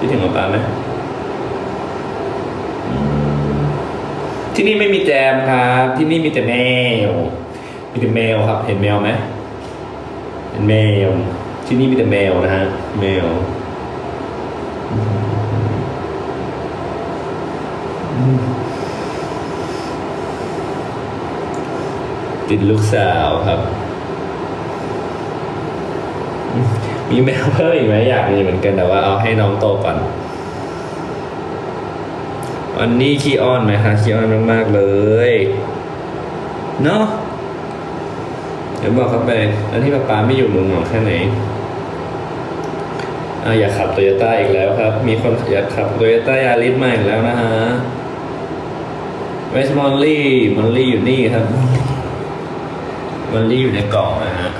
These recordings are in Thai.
คิดถึงหมอปลาไหมอืมที่นี่ไม่มีแจมครับ ที่นี่มีแต่แมว มีแต่แมวครับ เห็นแมวไหมเห็นแมว ที่นี่มีแต่แมวนะฮะ แมวติดลูกสาวครับ มีแมวเพิ่มอีกไหมอยากมีเหมือนกันแต่ว่าเอาให้น้องโตก่อนอันนี้ขี้อ้อนไหมคะขี้อ้อนมากๆเลยเนาะเดี๋ยวบอกเขาไปอันที่ป๊าป๊าไม่อยู่มึงหงอแค่ไหนอ่าอยากขับโตโยต้าอีกแล้วครับ มีคนอยากขับโตโยต้ายาริสมาอีกแล้วนะฮะเวสมอลลี่มอลลี่อยู่นี่ครับมอลลี่อยู่ในกล่องนะฮะ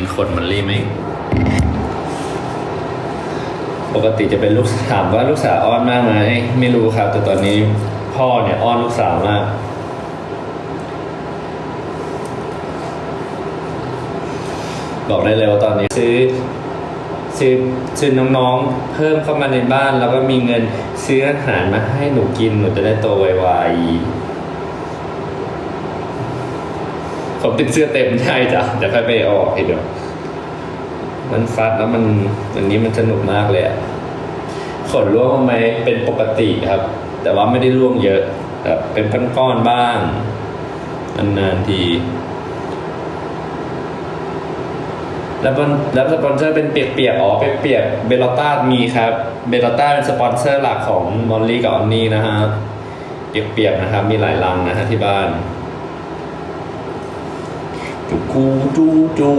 เป็นคนมันรีไหมปกติจะเป็นลูกถามว่าลูกสาวอ้อนมากไหมไม่รู้ครับ แต่ตอนนี้พ่อเนี่ยอ้อนลูกสาวมากบอกได้เลยว่าตอนนี้ซื้อซื้อซื้อน้องๆ เพิ่มเข้ามาในบ้าน แล้วก็มีเงินซื้ออาหารมาให้หนูกินหนูจะได้โตไวๆ ผมติดเสื้อเต็มใช่จ้ะเดี๋ยวค่อยไปเอาออกให้ดูมันฟัดแล้วมันอันนี้มันสนุกมากเลยอะขนร่วงไหมเป็นปกติครับ แต่ว่าไม่ได้ร่วงเยอะแบบเป็นก้อนๆบ้างนานๆที แล้วแล้วสปอนเซอร์เป็นเปียกๆอ๋อเปียกๆเบลต้ามีครับเบลต้าเป็นสปอนเซอร์หลักของมอลลี่กับออนนี่นะฮะเปียกๆนะครับ มีหลายลังนะฮะที่บ้าน จูจูจู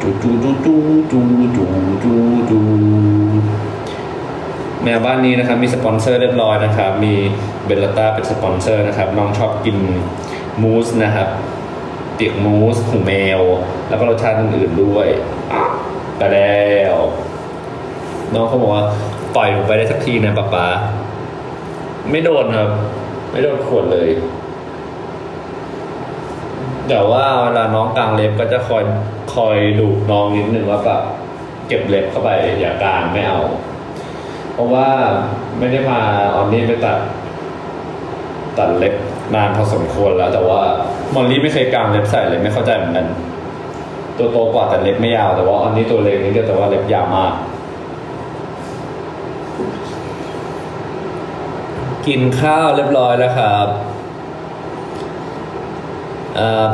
จูจูจูจูจูจูจูจูแมวบ้านนี้นะครับมีสปอนเซอร์เรียบร้อยนะครับ มีเบลต้าเป็นสปอนเซอร์นะครับน้องชอบกินมูสนะครับเปียกมูสของแมว แล้วก็รสชาติอื่นๆด้วยอะไปแล้วน้องเขาบอกว่าปล่อยผมไปได้สักทีนะป๊าป๊าไม่โดนครับ ไม่โดนขวดเลย แต่ว่าเวลาน้องกลางเล็บก็จะคอยคอยดูน้องนิดนึงว่าแบบเก็บเล็บเข้าไปอย่ากลางไม่เอา เพราะว่าไม่ได้พาออนนี่ไปตัด ตัดเล็บนานพอสมควรแล้ว แต่ว่ามอลลี่ไม่เคยกลางเล็บใส่เลยไม่เข้าใจเหมือนกันตัวโตกว่าแต่เล็บไม่ยาวแต่ว่าออนนี่ตัวเล็กนิดเดียวแต่ว่าเล็บยาวมาก กินข้าวเรียบร้อยแล้วครับ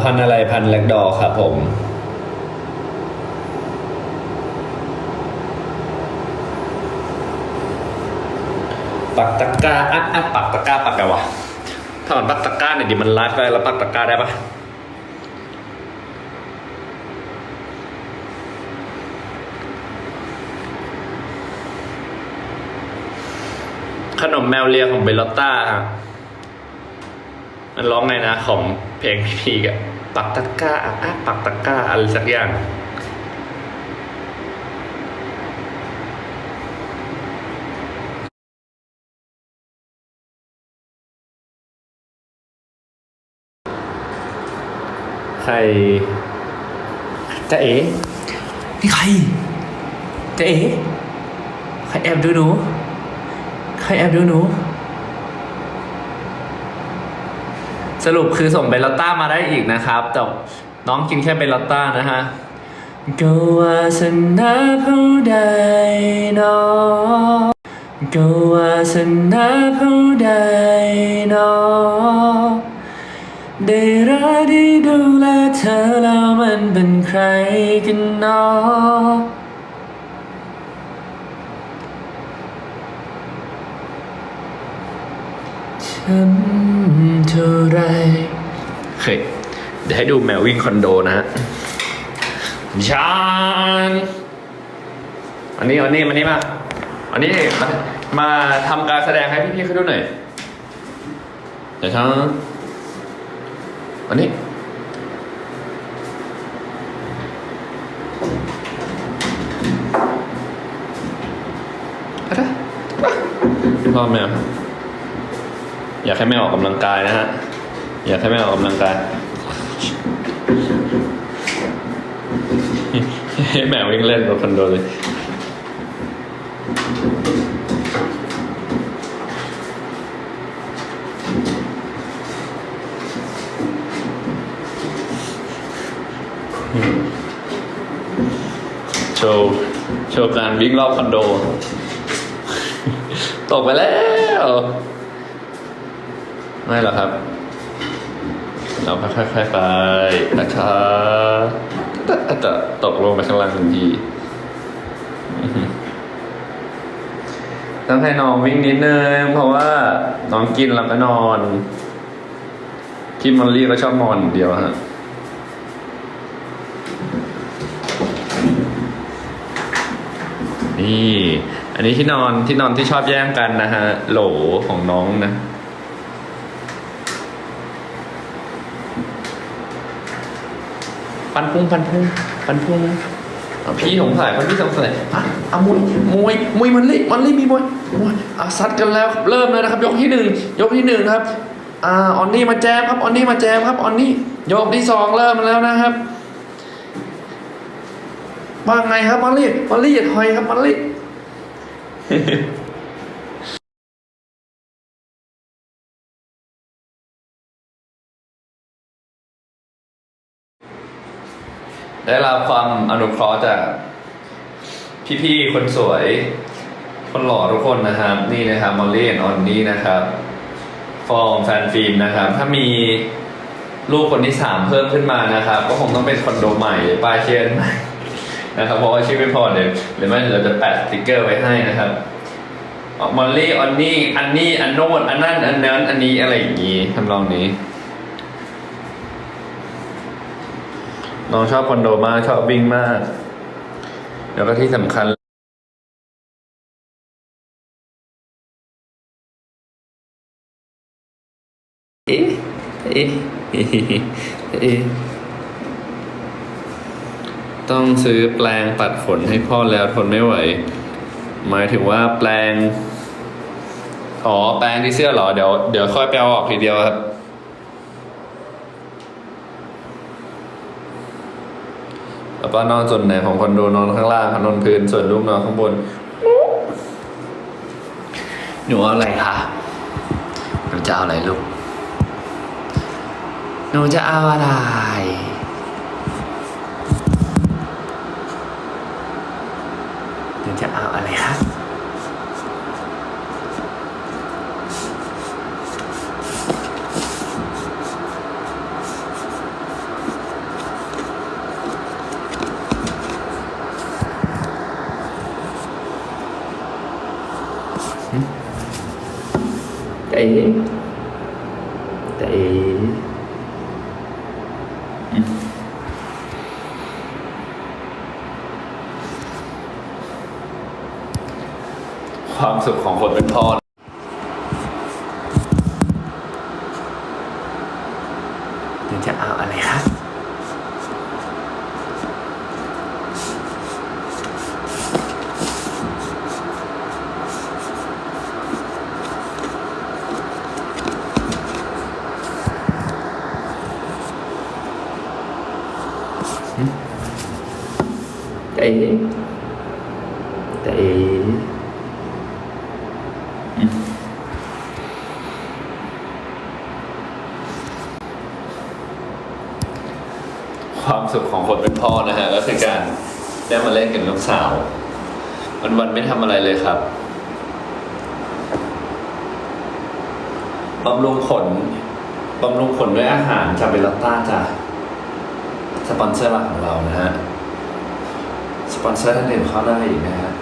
พันอะไรพันแลกดอครับผมปักตะกาอะอะปักตะกาปักกันวะถ้ามันปักตะกาเนี่ยดิมันไลฟ์ไปแล้วปักตะกาได้ปะขนมแมวเลียของเบลลอต้าฮะมันร้องไงนะของ เพลงพี่พีกอะปักตะก้าอะปักตะก้าอะไรสักอย่าง ใครจะเอ๋นี่ใครจะเอ๋ใครแอบดูหนู ใครแอบดูหนู สรุปคือส่งเบลต้ามาได้อีกนะครับ แต่น้องกินแค่เบลต้านะฮะก็วาสนาผู้ใดเนอก็วาสนาผู้ใดเนอได้รักได้ดูแลเธอแล้วมันเป็นใครกันเนอช้ำ เท่าไรเฮ้ยเดี๋ยวให้ดูแมววิ่งคอนโดนะฮะชานอันนี้อันนี้มานี่มาอันนี้มามาทำการแสดงให้พี่ๆเขาดูหน่อยเดี๋ยวช้านอันนี้อะไรพ่อแมว อยากให้แม่ออกกำลังกายนะฮะ อยากให้แม่ออกกำลังกายแมววิ่งเล่นบนคอนโดเลยโชว์โชว์การวิ่งรอบคอนโด ตกไปแล้ว ไม่หรอกครับ เราค่อยๆไปนะช้าจะตกลงไปข้างล่างทันทีต้องให้น้องวิ่งนิดนึงเพราะว่าน้องกินแล้วก็นอนกินมอลลี่ก็ชอบนอนอย่างเดียวฮะนี่ อันนี้ที่นอนที่นอนที่ชอบแย่งกันนะฮะ โหลของน้องนะ ปันพุ่งปันพุ่งปันพุ่งอะพี่สงสัยคนพี่สงสัยอะอะมวยมวยมวยมันลี่มันลี่มีมวยมวยอะซัดกันแล้วเริ่มเลยนะครับ ยกที่หนึ่งยกที่หนึ่งครับอ่าออนนี่มาแจมครับออนนี่มาแจมครับออนนี่ยกที่สองเริ่มแล้วนะครับว่าไงครับมันลี่มันลี่อย่าถอยครับมันลี่ ได้รับความอนุเคราะห์จากพี่ๆคนสวย คนหล่อทุกคนนะครับนี่นะครับมอลลี่ออนนี่นะครับ ฟอร์มแฟนฟิล์มนะครับ ถ้ามีลูกคนที่สามเพิ่มขึ้นมานะครับ ก็คงต้องเป็นคอนโดใหม่หรือป้ายเชียนใหม่นะครับเพราะว่าชื่อไม่พอเดี๋ยวหรือไม่เราจะแปะสติกเกอร์ไว้ให้นะครับมอลลี่ออนนี่อันนี้อันโน้นอันนั้นอันนั้นอันนี้อะไรอย่างนี้ทำนองนี้ น้องชอบคอนโดมาก ชอบวิ่งมาก แล้วก็ที่สำคัญเอ๊ะเอ๊ะเอ๊ะเอ๊ะต้องซื้อแปลงปัดฝนให้พ่อแล้วทนไม่ไหว หมายถึงว่าแปลง อ๋อ แปลงที่เสื้อเหรอ เดี๋ยว เดี๋ยวค่อยไปเอาออกทีเดียวครับ แล้วก็นอนส่วนไหนของคอนโดนอนข้างล่างนอนพื้นส่วนลูกนอนข้างบน หนูเอาอะไรคะหนูจะเอาอะไรลูกหนูจะเอาอะไรหนูจะเอาอะไรคะเอ๋เอ๋ ความสุขของคนเป็นพ่อ หนูจะเอาอะไรคะ เอ๋เอ๋ความสุขของคนเป็นพ่อนะฮะก็คือการได้มาเล่นกับลูกสาววันวันไม่ทำอะไรเลยครับบำรุงขนบำรุงขนด้วยอาหารจากเบลต้าจ้ะสปอนเซอร์หลักของเรานะฮะ ปอนเซอร์ท่านอื่นเข้าได้อีกนะฮะ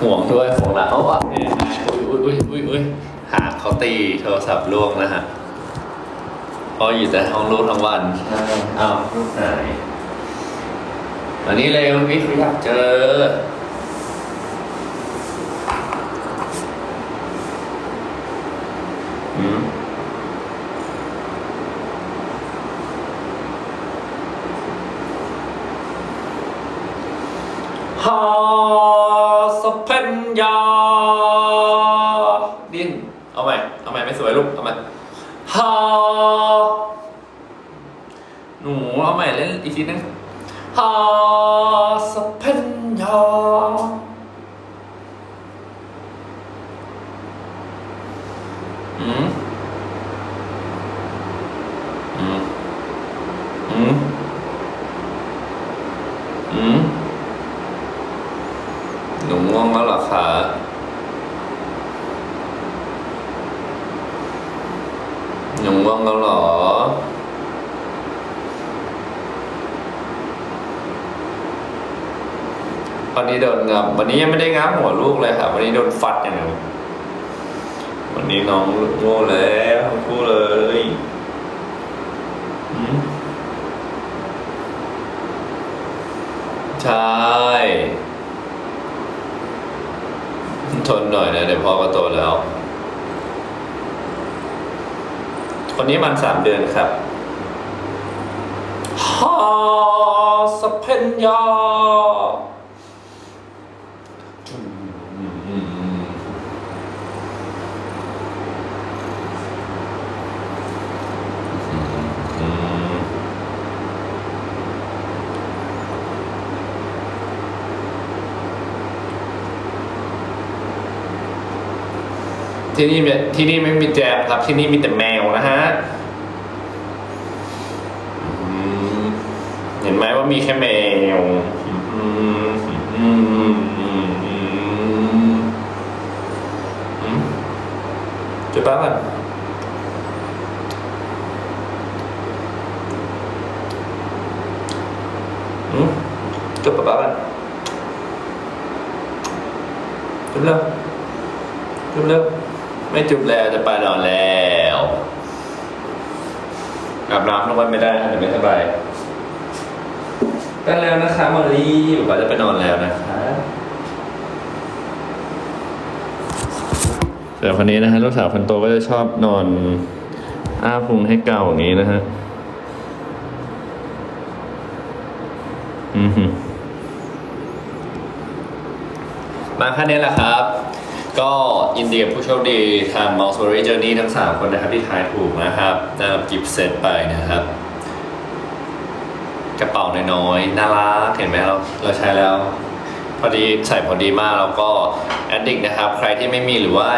ห่วงด้วยห่วงหลังเขาอะอุ้ยอุ้ยอุ้ยอุ้ยหาเขาตีโทรศัพท์ล่วงนะฮะพออยู่แต่ห้องลูกทั้งวันใช่อ้าวลูกไหนวันนี้เลยพี่เขาอยากเจออืม ฮาสเพนยาดินเอาใหม่เอาใหม่ไม่สวยลูกเอาใหม่ฮาหนูเอาใหม่เล่นอีกทีนึงฮาสเพนยาอืม วันนี้โดนงับวันนี้ยังไม่ได้งับหัวลูกเลยครับวันนี้โดนฟัดอย่างเดียววันนี้น้องโง่แล้วคู่เลยใช่ทนหน่อยนะเดี๋ยวพ่อก็โตแล้ว คนนี้มันสามเดือนครับฮาสเพนยา ที่นี่ที่นี่ไม่มีแจมครับ ที่นี่มีแต่แมวนะฮะเห็นไหมว่ามีแค่แมวจุดป้ากันจุดป้ากันจุดเร็วจุดเร็ว ไม่จุบแล้วจะไปนอนแล้วอาบน้ำทุกวันไม่ได้เดี๋ยวไม่สบายกันแล้วนะคะมอลลี่บอกว่าจะไปนอนแล้วนะคะเดี๋ยวคนนี้นะฮะลูกสาวคนโตก็จะชอบนอนอ้าพุงให้เก่าอย่างนี้นะฮะอือหือมาแค่นี้แหละครับ ก็ยินดีกับผู้โชคดีทาง m o u s e b e r r y Journey ทั้ง 3 คนนะครับที่ทายถูกนะครับได้รับกิฟต์เซตไปนะครับ กระเป๋าน้อยๆน่ารักเห็นไหมเราเราใช้แล้ว พอดีใส่พอดีมากแล้วก็แอดดิกนะครับ ใครที่ไม่มีหรือว่า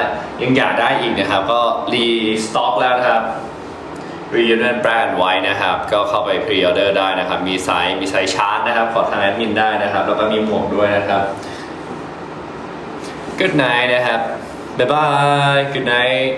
ยังอยากได้อีกนะครับ ก็รีสต็อกแล้วนะครับ Reunion Brand ไว้นะครับ ก็เข้าไปพรีออเดอร์ได้นะครับ มีไซส์มีไซส์ชาร์จนะครับ ขอทางแอดมินได้นะครับ แล้วก็มีหมวกด้วยนะครับ Good night นะครับ บ๊ายบาย Good night